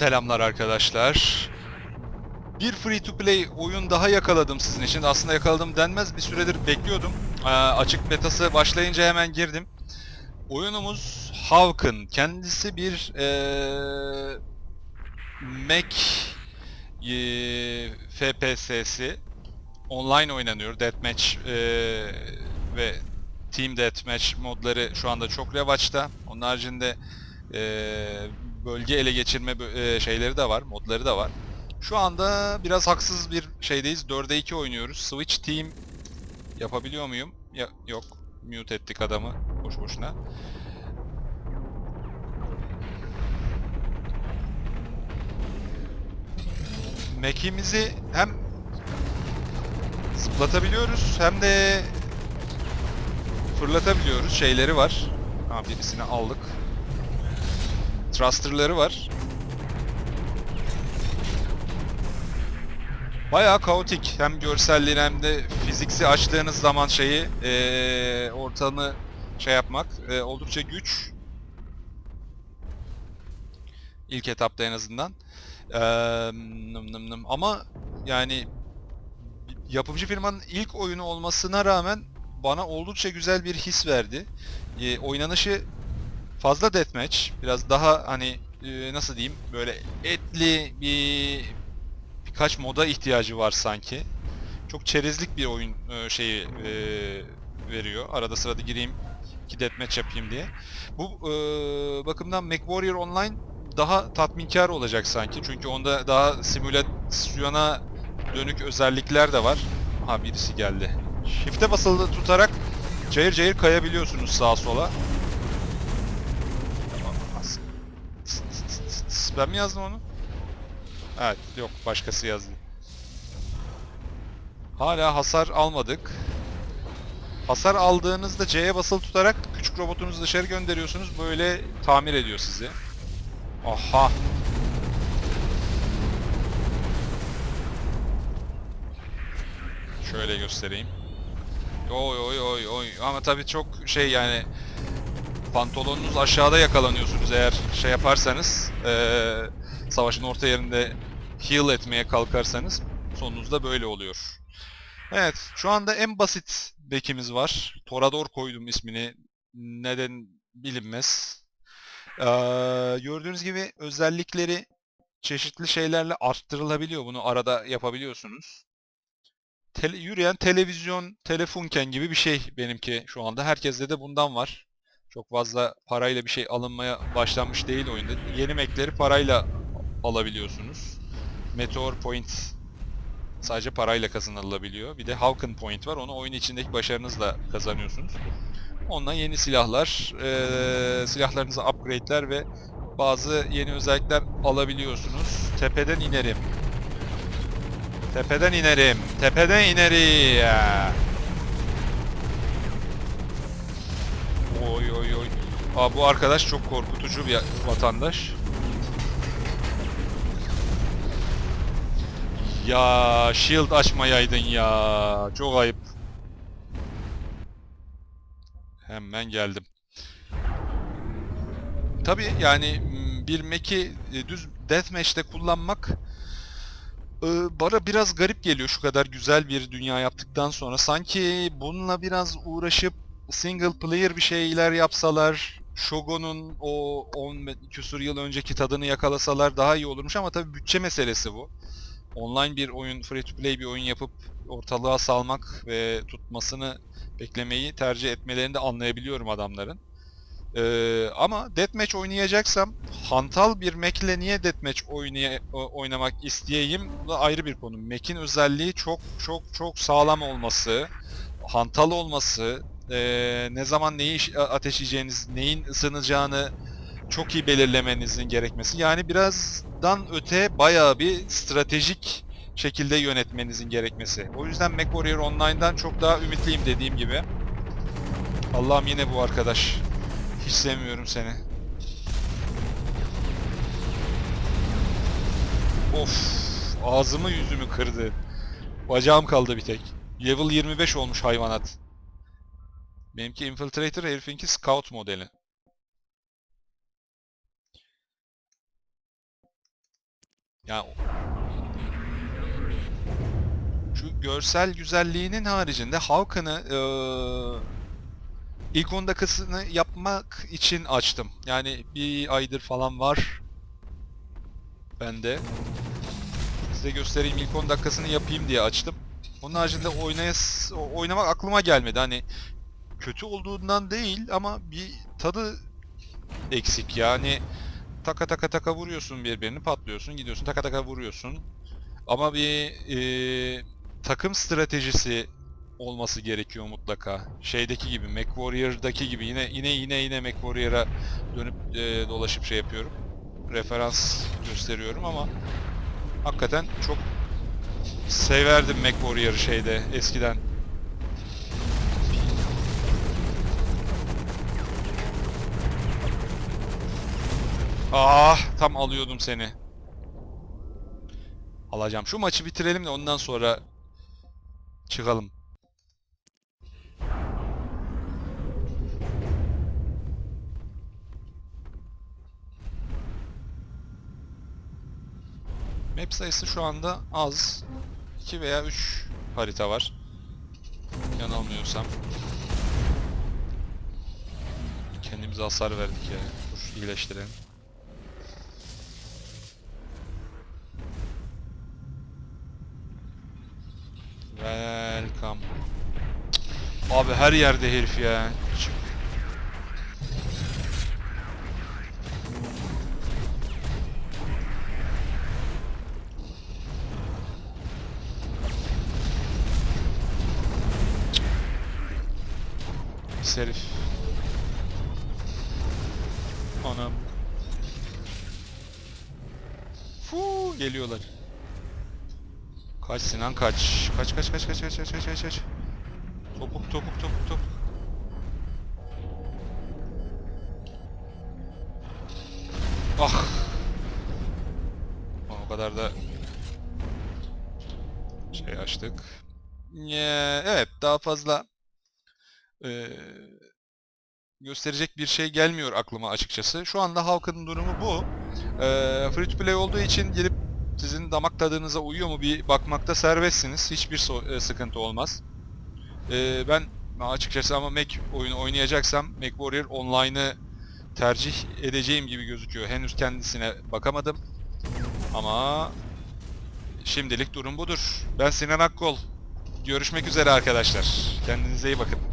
Selamlar arkadaşlar. Bir free to play oyun daha yakaladım sizin için. Aslında yakaladım denmez bir süredir bekliyordum. Ee, açık betası başlayınca hemen girdim. Oyunumuz Havkın. Kendisi bir ee, Mac ee, FPS'si. Online oynanıyor. Deathmatch ee, ve Team Deathmatch modları şu anda çok revaçta. Onun haricinde ee, bölge ele geçirme ee, şeyleri de var, modları da var. Şu anda biraz haksız bir şeydeyiz. 4'e 2 oynuyoruz. Switch Team yapabiliyor muyum? Ya, yok. Mute ettik adamı. Boş boşuna. Mac'imizi hem zıplatabiliyoruz hem de fırlatabiliyoruz. Şeyleri var. Ha birisini aldık. Thruster'ları var. Bayağı kaotik. Hem görselliğini hem de fiziksi açtığınız zaman şeyi eee ortamı şey yapmak eee, oldukça güç. İlk etapta en azından. Eee, nım nım nım. Ama yani yapımcı firmanın ilk oyunu olmasına rağmen bana oldukça güzel bir his verdi. Eee, oynanışı fazla deathmatch, biraz daha hani eee, nasıl diyeyim böyle etli bir birkaç moda ihtiyacı var sanki. Çok çerezlik bir oyun e, şeyi e, veriyor. Arada sırada gireyim iki deathmatch yapayım diye. Bu e, bakımdan MechWarrior Online daha tatminkar olacak sanki. Çünkü onda daha simülasyona dönük özellikler de var. Ha birisi geldi. Shift'e basılı tutarak cayır cayır kayabiliyorsunuz sağa sola. Ben mi yazdım onu? Evet, yok başkası yazdı. Hala hasar almadık. Hasar aldığınızda C'ye basılı tutarak küçük robotunuzu dışarı gönderiyorsunuz. Böyle tamir ediyor sizi. Aha. Şöyle göstereyim. Oy oy oy oy. Ama tabii çok şey yani pantolonunuz aşağıda yakalanıyorsunuz eğer şey yaparsanız eee, savaşın orta yerinde heal etmeye kalkarsanız sonunuzda böyle oluyor. Evet şu anda en basit bekimiz var. Torador koydum ismini. Neden bilinmez. Eee, gördüğünüz gibi özellikleri çeşitli şeylerle arttırılabiliyor. Bunu arada yapabiliyorsunuz. Tele- yürüyen televizyon, telefunken gibi bir şey benimki şu anda. Herkeste de bundan var. Çok fazla parayla bir şey alınmaya başlanmış değil oyunda. Yeni Mac'leri parayla alabiliyorsunuz. Meteor Point sadece parayla kazanılabiliyor. Bir de Hawken Point var. Onu oyun içindeki başarınızla kazanıyorsunuz. Ondan yeni silahlar, eee silahlarınıza upgrade'ler ve bazı yeni özellikler alabiliyorsunuz. Tepeden inerim. Tepeden inerim. Tepeden inerim. Oy oy oy. Aa, bu arkadaş çok korkutucu bir vatandaş. Ya shield açmayaydın ya. Çok ayıp. Hemen geldim. Tabii yani m, bir meki e, düz deathmatch'te kullanmak e, bana biraz garip geliyor şu kadar güzel bir dünya yaptıktan sonra. Sanki bununla biraz uğraşıp single player bir şeyler yapsalar, Shogun'un o 10 küsur yıl önceki tadını yakalasalar daha iyi olurmuş ama tabii bütçe meselesi bu. Online bir oyun, free to play bir oyun yapıp ortalığa salmak ve tutmasını beklemeyi tercih etmelerini de anlayabiliyorum adamların. Ee, ama deathmatch oynayacaksam hantal bir Mac'le niye deathmatch oynaya, oynamak isteyeyim? Bu da ayrı bir konu. Mac'in özelliği çok çok çok sağlam olması, hantal olması, ee, ne zaman neyi ateşleyeceğiniz, neyin ısınacağını çok iyi belirlemenizin gerekmesi. Yani birazdan öte bayağı bir stratejik şekilde yönetmenizin gerekmesi. O yüzden MechWarrior Online'dan çok daha ümitliyim dediğim gibi. Allah'ım yine bu arkadaş. Hiç sevmiyorum seni. Of, ağzımı yüzümü kırdı. Bacağım kaldı bir tek. Level 25 olmuş hayvanat. Benimki Infiltrator, herifinki Scout modeli. Yani şu görsel güzelliğinin haricinde Hawken'ı eee ilk 10 dakikasını yapmak için açtım. Yani bir aydır falan var bende. Size göstereyim ilk 10 dakikasını yapayım diye açtım. Onun haricinde oynayas oynamak aklıma gelmedi. Hani kötü olduğundan değil ama bir tadı eksik. Yani taka taka taka vuruyorsun birbirini patlıyorsun gidiyorsun. Taka taka vuruyorsun. Ama bir e, takım stratejisi olması gerekiyor mutlaka. Şeydeki gibi MechWarrior'daki gibi yine yine yine yine MechWarrior'a dönüp e, dolaşıp şey yapıyorum. Referans gösteriyorum ama hakikaten çok severdim MechWarrior'ı şeyde eskiden Ah, tam alıyordum seni. Alacağım. Şu maçı bitirelim de ondan sonra çıkalım. Map sayısı şu anda az. 2 veya 3 harita var. Yanılmıyorsam. Kendimize hasar verdik ya. Dur iyileştirelim. Abi her yerde herif ya. Çık. Pis herif. Anam. Fuu geliyorlar. Kaç Sinan kaç. Kaç kaç kaç kaç kaç kaç kaç kaç Ah. O kadar da şey açtık. Ya, evet daha fazla eee, gösterecek bir şey gelmiyor aklıma açıkçası. Şu anda halkın durumu bu. Eee free to play olduğu için gelip sizin damak tadınıza uyuyor mu bir bakmakta serbestsiniz. Hiçbir so- e, sıkıntı olmaz. Ee, ben açıkçası ama Mac oyunu oynayacaksam MechWarrior Online'ı tercih edeceğim gibi gözüküyor. Henüz kendisine bakamadım. Ama şimdilik durum budur. Ben Sinan Akkol. Görüşmek üzere arkadaşlar. Kendinize iyi bakın.